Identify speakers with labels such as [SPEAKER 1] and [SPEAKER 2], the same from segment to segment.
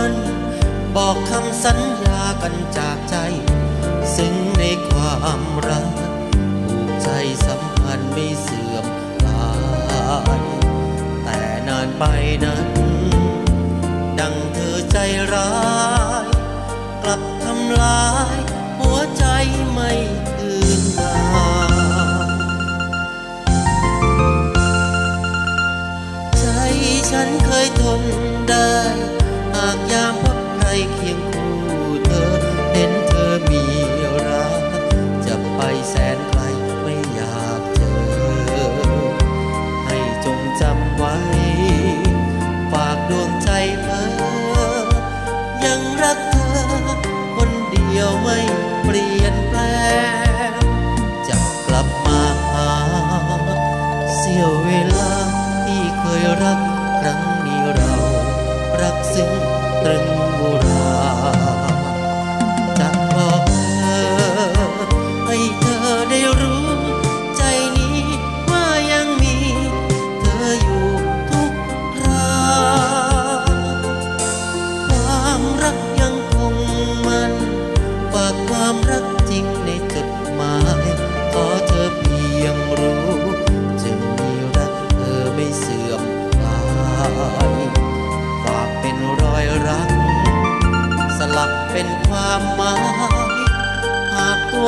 [SPEAKER 1] ั่นบอกคำสัญญากันจากใจ ซึ้งในความรักผูกใจสัมพันธ์ไม่เสื่อมลายแต่นานไปนั้น ดังเธอใจร้าย กลับทำลาย หัวใจไม่คืนมาใจฉันเคยทนได้ากยาม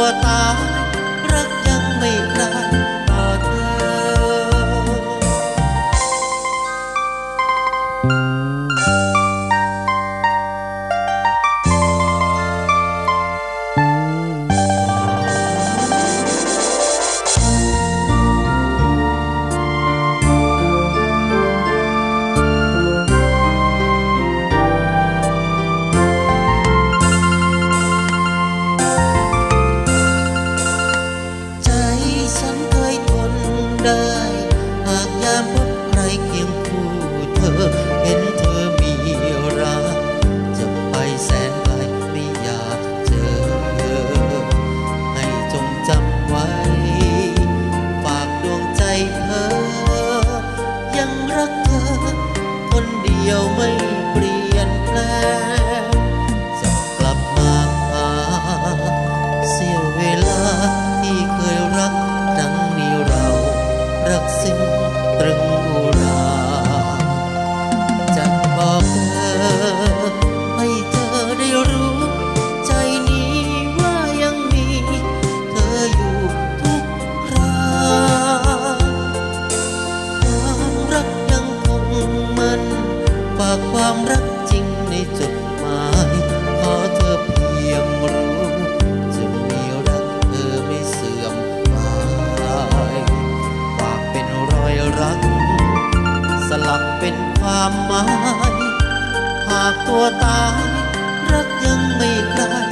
[SPEAKER 1] วตา ลับเป็นความหมาย หากตัวตาย รักยังไม่ไกล